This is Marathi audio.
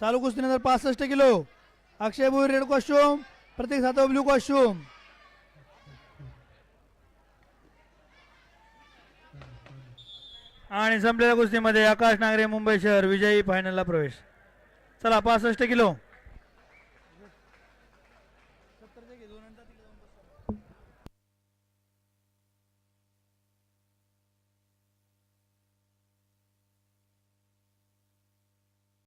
चालू कुस्तीनंतर पासष्ट kilo. Akshay Bhui red costume Pratik Satav blue costume आणि संपलेल्या कुस्तीमध्ये आकाश नागरे मुंबई शहर विजयी फायनलला प्रवेश. चला पासष्ट किलो.